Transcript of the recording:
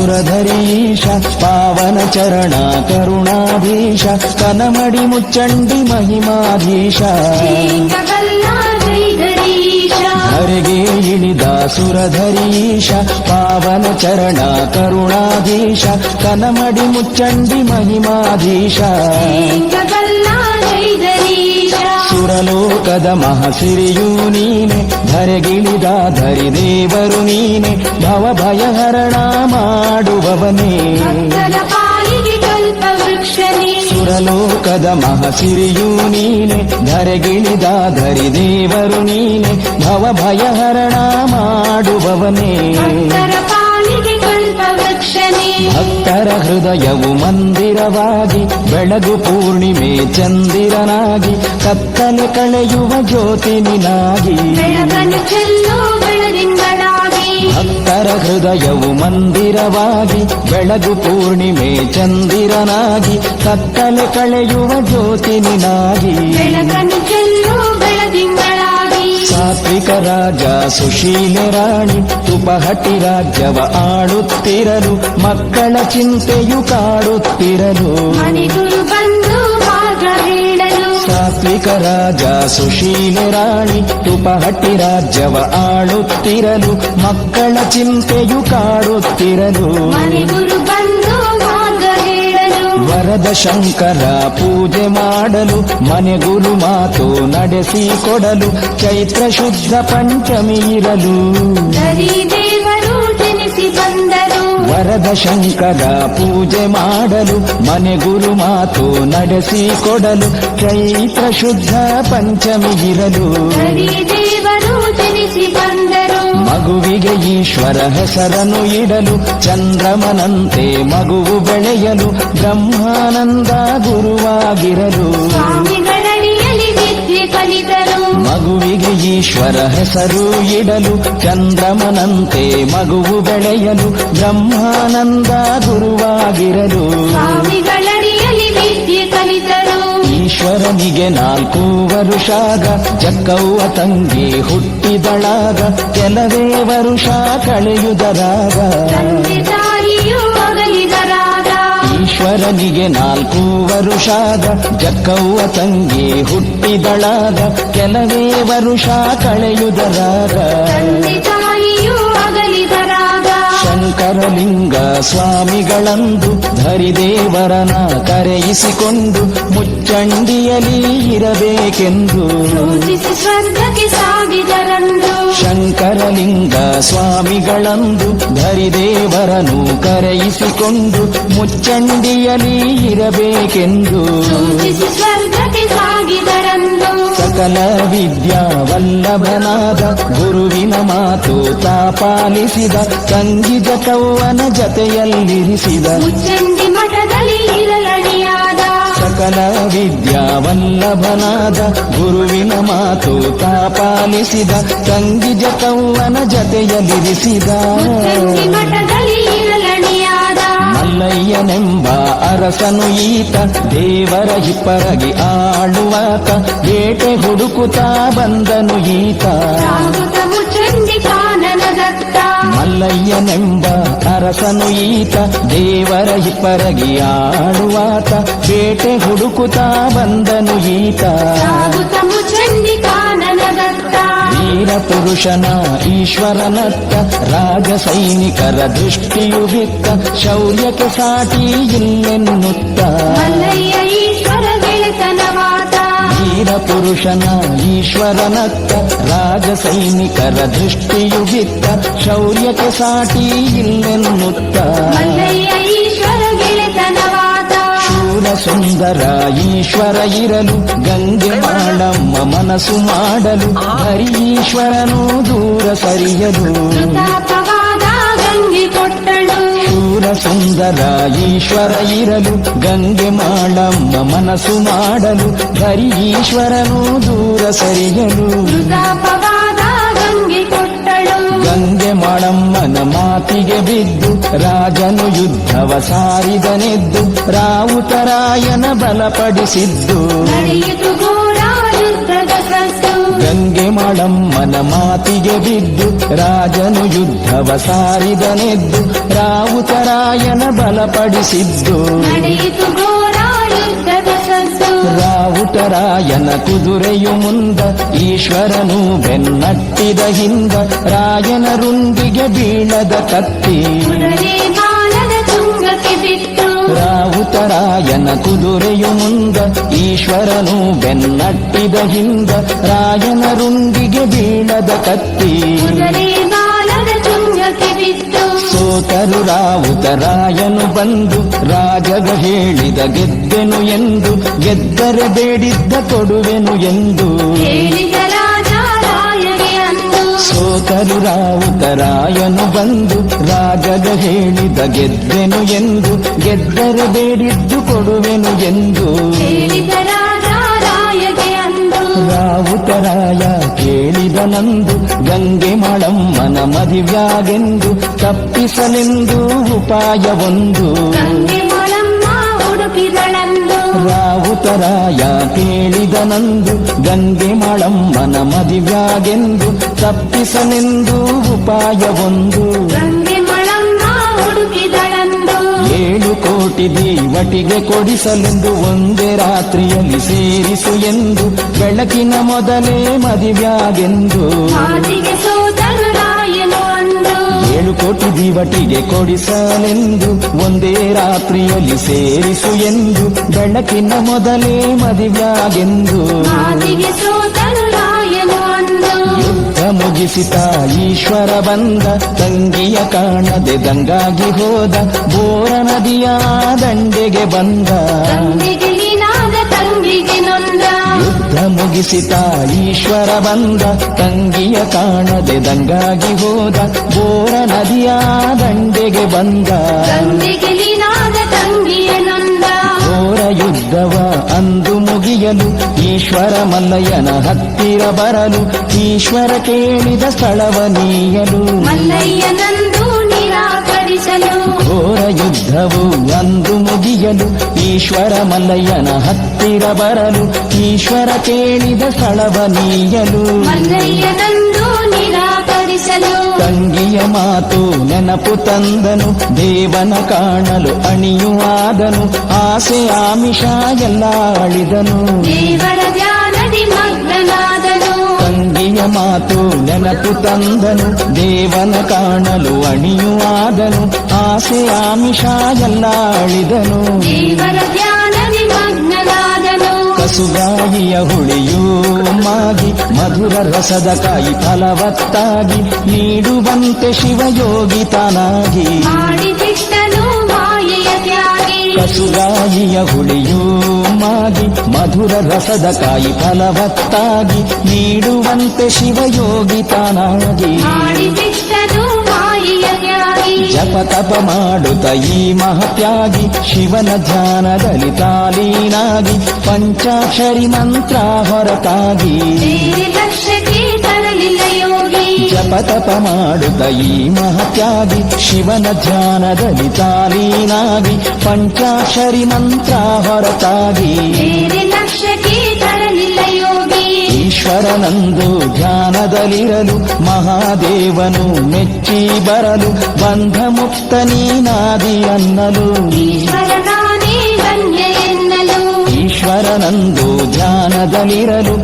ಸುರಧರೀಶ ಪಾವನ ಚರಣ ಕರುಣಾಧೀಶ ಕನಮಡಿ ಮುಚ್ಚಂಡಿ ಮಹಿಮಾಧೀಶ. ಹರಿಗೆ ಇಳಿದ ಸುರಧರೀಶ ಪಾವನ ಚರಣ ಕರುಣಾಧೀಶ ಕನಮಡಿ ಮುಚ್ಚಂಡಿ ಮಹಿಮಾಧೀಶ. ಸುರಲೋಕದ ಮಹಸಿರಿಯೂ ನೀನೆ ಧರೆಗಿಳಿದ ಧರಿದೇವರು ನೀನೆ ಭವ ಭಯಹರಣ ಮಾಡುವವನೇ. ಸುರಲೋಕದ ಮಹಸಿರಿಯೂ ನೀನೆ ಧರೆಗಿಳಿದ ಧರಿದೇವರು ನೀನೆ ಭವ ಭಯಹರಣ ಮಾಡುವವನೇ. ಭಕ್ತರ ಹೃದಯವು ಮಂದಿರವಾಗಿ ಬೆಳಗು ಪೂರ್ಣಿಮೆ ಚಂದಿರನಾಗಿ ಕತ್ತಲೆ ಕಳೆಯುವ ಜ್ಯೋತಿ ನಿನಾಗಿ. ಬೆಳಕನ್ನು ಚೆಲ್ಲೋ ಬೆಳದಿಂಗಳಾಗಿ ಭಕ್ತರ ಹೃದಯವು ಮಂದಿರವಾಗಿ ಬೆಳಗು ಪೂರ್ಣಿಮೆ ಚಂದಿರನಾಗಿ ಕತ್ತಲೆ ಕಳೆಯುವ ಜ್ಯೋತಿ ಸಾತ್ವಿಕ ರಾಜ ಸುಶೀಲ ರಾಣಿ ತುಪಹಟಿ ರಾಜ್ಯವ ಆಳುತ್ತಿರಲು ಮಕ್ಕಳ ಚಿಂತೆಯು ಕಾಡುತ್ತಿರಲು ಮನೆಗುರು ಬಂದು ಮಾರ್ಗ ಹೇಳಲು ಸಾತ್ವಿಕ ರಾಜ ಸುಶೀಲ ರಾಣಿ ತುಪಹಟಿ ರಾಜ್ಯವ ಆಳುತ್ತಿರಲು ಮಕ್ಕಳ ಚಿಂತೆಯು ಕಾಡುತ್ತಿರಲು ವರದ ಶಂಕರ ಪೂಜೆ ಮಾಡಲು ಮನೆ ಗುರು ಮಾತು ನಡೆಸಿ ಕೊಡಲು ಚೈತ್ರ ಶುದ್ಧ ಪಂಚಮಿ ಇರಲು ಹರಿ ದೇವರು ಜನಿಸಿ ಬಂದರು ವರದ ಶಂಕರ ಪೂಜೆ ಮಾಡಲು ಮನೆ ಗುರು ಮಾತು ನಡೆಸಿ ಕೊಡಲು ಚೈತ್ರ ಶುದ್ಧ ಪಂಚಮಿ ಇರಲು ಹರಿ ದೇವರು ಜನಿಸಿ ಬಂದರು ಮಗುವಿಗೆ ಈಶ್ವರ ಹೆಸರನ್ನು ಇಡಲು ಚಂದ್ರಮನಂತೆ ಮಗುವು ಬೆಳೆಯಲು ಬ್ರಹ್ಮಾನಂದ ಗುರುವಾಗಿರಲು. ಮಗುವಿಗೆ ಈಶ್ವರ ಹೆಸರು ಇಡಲು ಚಂದ್ರಮನಂತೆ ಮಗುವು ಬೆಳೆಯಲು ಬ್ರಹ್ಮಾನಂದ ಗುರುವಾಗಿರಲು. ಈಶ್ವರನಿಗೆ ನಾಲ್ಕು ವರುಷಾಗ ಚಕ್ಕವ್ವ ತಂಗಿ ಹುಟ್ಟಿದಳಾಗ ಕೆಲವೇ ವರುಷ ಕಳೆಯುದರಾಗ ಈಶ್ವರನಿಗೆ ನಾಲ್ಕು ವರುಷಾದ ಜಕ್ಕವ್ವ ತಂಗಿ ಹುಟ್ಟಿದಳಾದ ಕೆಲವೇ ವರುಷ ಕಳೆಯುದರಾಗ ಶಂಕರಲಿಂಗ ಸ್ವಾಮಿಗಳಂದು ಧರಿದೇವರನ ಕರೆಯಿಸಿಕೊಂಡು ಮುಚ್ಚಂಡಿಯಲಿ ಇರಬೇಕೆಂದು ಸೂಚಿಸಿ ಸ್ವರ್ಗಕ್ಕೆ ಸಾಗಿದರಂದು ಶಂಕರಲಿಂಗ ಸ್ವಾಮಿಗಳಂದು ಧರಿದೇವರನು ಕರೆಯಿಸಿಕೊಂಡು ಮುಚ್ಚಂಡಿಯಲಿ ಇರಬೇಕೆಂದು ಸೂಚಿಸಿ ಸ್ವರ್ಗಕ್ಕೆ ಸಾಗಿದರಂದು ಸಕಲ ವಿದ್ಯಾ ವಲ್ಲಭನಾದ ಗುರುವಿನ ಮಾತು ತಾಪಾಲಿಸಿದ ತಂಗಿಜ ಕೌವನ ಜತೆಯಲ್ಲಿರಿಸಿದ ಸಕಲ ವಿದ್ಯಾ ವಲ್ಲಭನಾದ ಗುರುವಿನ ಮಾತು ತಾಪಾಲಿಸಿದ ತಂಗಿಜ ಕೌವನ ಜತೆಯಲ್ಲಿರಿಸಿದ ಮಲ್ಲಯ್ಯನೆಂಬ ಅರಸನು ಈತ ದೇವರ ಹಿಪ್ಪರಗಿ ಆಳುವಾತ ಬೇಟೆ ಹುಡುಕುತ್ತಾ ಬಂದನು ಈತ ಸಾಗುತ್ತ ಮುಚ್ಚಂಡಿ ಕಾನನದತ್ತ ಮಲ್ಲಯ್ಯನೆಂಬ ಅರಸನು ಈತ ದೇವರ ಹಿಪ್ಪರಗಿ ಆಳುವಾತ ಬೇಟೆ ಹುಡುಕುತ್ತಾ ಬಂದನು ಈತ ಸಾಗುತ್ತ ಮುಚ್ಚಂಡಿ ಕಾನನದತ್ತ ವೀರ ಪುರುಷನ ಈಶ್ವರನತ್ತ ರಾಜ ಸೈನಿಕರ ದೃಷ್ಟಿಯು ಬಿತ್ತ ಶೌರ್ಯಕ್ಕೆ ಸಾಟಿ ಇಲ್ಲೆನ್ನುತ್ತ ಮಲ್ಲಯ್ಯ ಈಶ್ವರ ಗೆಳೆತನವಾದ ವೀರ ಪುರುಷನ ಈಶ್ವರನತ್ತ ರಾಜ ಸೈನಿಕರ ದೃಷ್ಟಿಯು ಬಿತ್ತ ಶೌರ್ಯಕ್ಕೆ ಸಾಟಿ ಇಲ್ಲೆನ್ನುತ್ತ ಮಲ್ಲಯ್ಯ ಈಶ್ವರ ಗೆಳೆತನವಾದ ಶೂರ ಸುಂದರ ಈಶ್ವರ ಇರಲು ಗಂಗೆ ಮಾಡಮ್ಮ ಮನಸ್ಸು ಮಾಡಲು ಹರಿ ಈಶ್ವರನು ದೂರ ಸರಿಯಲು ಕೃತಾಪವಾದ ಗಂಗೆ ಕೊಟ್ಟಳು ಶೂರ ಸುಂದರ ಈಶ್ವರ ಇರಲು ಗಂಗೆ ಮಾಡಮ್ಮ ಮನಸ್ಸು ಮಾಡಲು ಹರಿ ಈಶ್ವರನು ದೂರ ಸರಿಯಲು ಕೃತಾಪವಾದ ಗಂಗೆ ಕೊಟ್ಟಳು ಗಂಗೆ ಮಾಡಮ್ಮನ ಮಾತಿಗೆ ಬಿದ್ದು ರಾಜನು ಯುದ್ಧವ ಸಾರಿದನೆದ್ದು ರಾವುತರಾಯನ ಬಲಪಡಿಸಿದ್ದು ನಡೆಯಿತು ಘೋರ ಯುದ್ಧದ ಸದ್ದು ಗಂಗೆ ಮಾಳಮ್ಮನ ಮಾತಿಗೆ ಬಿದ್ದು ರಾಜನು ಯುದ್ಧವ ಸಾರಿದನೆದ್ದು ರಾವುತರಾಯನ ಬಲಪಡಿಸಿದ್ದು ನಡೆಯಿತು ಘೋರ ಯುದ್ಧದ ರಾವುಟರಾಯನ ಕುದುರೆಯು ಮುಂದ ಈಶ್ವರನು ಬೆನ್ನಟ್ಟಿದ ಹಿಂದ ರಾಯನ ರುಂಡಿಗೆ ಬೀಳದ ಕತ್ತಿ. ರಾವುತರಾಯನ ಕುದುರೆಯು ಮುಂದ ಈಶ್ವರನು ಬೆನ್ನಟ್ಟಿದ ಹಿಂದ ರಾಯನ ರುಂಡಿಗೆ ಬೀಳದ ಕತ್ತಿ. ಕುದುರೆ ಬಾಲದ ರಾವುತ ರಾವುತರಾಯನು ಬಂದು ರಾಜಗ ಹೇಳಿದ ಗೆದ್ದೆನು ಎಂದು ಗೆದ್ದರೆ ಬೇಡಿದ್ದ ಕೊಡುವೆನು ಎಂದು. ಹೇಳಿದ ರಾಯನು ಸೋತರು ರಾವುತರಾಯನು ಬಂದು ರಾಜಗ ಹೇಳಿದ ಗೆದ್ದೆನು ಎಂದು ಗೆದ್ದರೆ ಬೇಡಿದ್ದು ಕೊಡುವೆನು ಎಂದು. ರಾವುತರಾಯ ಕೇಳಿದನಂದು ಗಂಗೆ ಮಾಳಮ್ಮನ ಮದಿವ್ಯಾಗೆಂದು ತಪ್ಪಿಸಲೆಂದು ಉಪಾಯವೊಂದು ಗಂಗೆ ಮೊಳಮ್ಮ ಹುಡುಕಿದಳಂದು ರಾವುತರಾಯ ಕೇಳಿದನಂದು ಗಂಗೆ ಮಾಳಮ್ಮನ ಮದಿವ್ಯಾಗೆಂದು ತಪ್ಪಿಸಲೆಂದು ಉಪಾಯವೊಂದು ಗಂಗೆ ಮೊಳಮ್ಮ ಹುಡುಕಿದಳಂದು ಏಳು ಕೋಟಿ ದೇವಟಿಗೆ ಕೊಡಿಸಲೆಂದು ಒಂದೇ ರಾತ್ರಿಯಲ್ಲಿ ಸೇರಿಸು ಎಂದು ಬೆಳಕಿನ ಮೊದಲೇ ಮದುವೆಯಾಗೆಂದು. ಏಳು ಕೋಟಿ ದೀವಟಿಗೆ ಕೊಡಿಸಲೆಂದು ಒಂದೇ ರಾತ್ರಿಯಲ್ಲಿ ಸೇರಿಸು ಎಂದು ಬೆಳಕಿನ ಮೊದಲೇ ಮದಿವ್ಯಾಗೆಂದು. ಮುಗಿಸಿತ ಈಶ್ವರ ಬಂದ ತಂಗಿಯ ಕಾಣದೆ ದಂಗಾಗಿ ಹೋದ ಬೋರ ನದಿಯ ದಂಡೆಗೆ ಬಂದ. ಯುದ್ಧ ಮುಗಿಸಿತ ಈಶ್ವರ ಬಂದ ತಂಗಿಯ ಕಾಣದೆ ದಂಗಾಗಿ ಹೋದ ಬೋರ ನದಿಯ ದಂಡೆಗೆ ಬಂದ. ಘೋರ ಯುದ್ಧವ ಅಂದು ಮುಗಿಯಲು ಈಶ್ವರ ಮಲ್ಲಯ್ಯನ ಹತ್ತಿರ ಬರಲು ಈಶ್ವರ ಕೇಳಿದ ಸ್ಥಳವ ನೀಯಲು. ಮಲ್ಲಯ್ಯನಂದು ನಿರಾಕರಿಸಲು. ಘೋರ ಯುದ್ಧವು ಅಂದು ಮುಗಿಯಲು ಈಶ್ವರ ಮಲ್ಲಯ್ಯನ ಹತ್ತಿರ ಬರಲು ಈಶ್ವರ ಕೇಳಿದ ಸ್ಥಳವ ನೀಯಲು. ಮಲ್ಲಯ್ಯನಂದು ನಿರಾಕರಿಸಲು ತಂಗಿಯ ಮಾತು ನೆನಪು ತಂದನು ದೇವನ ಕಾಣಲು ಅಣಿಯುವಾದನು ಆಸೆ ಆಮಿಷ ಎಲ್ಲ ಅಳಿದನು. ದೇವರ ಧ್ಯಾನದಿ ಮಗ್ನನಾದನು. ತಂಗಿಯ ಮಾತು ನೆನಪು ತಂದನು ದೇವನ ಕಾಣಲು ಅಣಿಯುವಾದನು ಆಸೆ ಆಮಿಷ ಎಲ್ಲ ಅಳಿದನು. ದೇವರ ಮಗ್ನನಾದನು ಕಸುಗಾಯಿಯ ಹುಳಿಯೂ ಮಾಗಿ ಮಧುರ ರಸದ ಕಾಯಿ ಫಲವತ್ತಾಗಿ ನೀಡುವಂತೆ ಶಿವಯೋಗಿ ತಾನಾಗಿ ಮಾಡಿಬಿಟ್ಟನು ಮಾಯೆಯ ತ್ಯಾಗಿ ಕಸುಗಾಯಿಯ ಹುಳಿಯೂ ಮಾಗಿ ಮಧುರ ರಸದ ಕಾಯಿ ಫಲವತ್ತಾಗಿ ನೀಡುವಂತೆ ಶಿವಯೋಗಿ ತಾನಾಗಿ ಮಾಡಿಬಿಟ್ಟನು ಮಾಯೆಯ ತ್ಯಾಗಿ ಜಪ ತಪ ಮಾಡುತ್ತ ಈ ಮಹತ್ಯಾಗಿ ಶಿವನ ಧ್ಯಾನದಲ್ಲಿ ತಾಲೀನಾಗಿ ಪಂಚಾಕ್ಷರಿ ಮಂತ್ರ ಹೊರತಾಗಿ ಜಪ ತಪ ಮಾಡುತ್ತ ಈ ಮಹತ್ಯಾಗಿ ಶಿವನ ಧ್ಯಾನದಲ್ಲಿ ತಾಲೀನಾಗಿ ಪಂಚಾಕ್ಷರಿ ಮಂತ್ರ ಹೊರತಾಗಿ ಈಶ್ವರನಂದು ಧ್ಯಾನದಲ್ಲಿರಲು ಮಹಾದೇವನು ಮೆಚ್ಚಿ ಬರಲು ಬಂಧ ಮುಕ್ತ ನೀನಾದಿ ಅನ್ನಲು ಈಶ್ವರ ನಾನೇ ಗಣ್ಯ ಎನ್ನಲು ಈಶ್ವರನಂದು ಧ್ಯಾನದಲ್ಲಿರಲು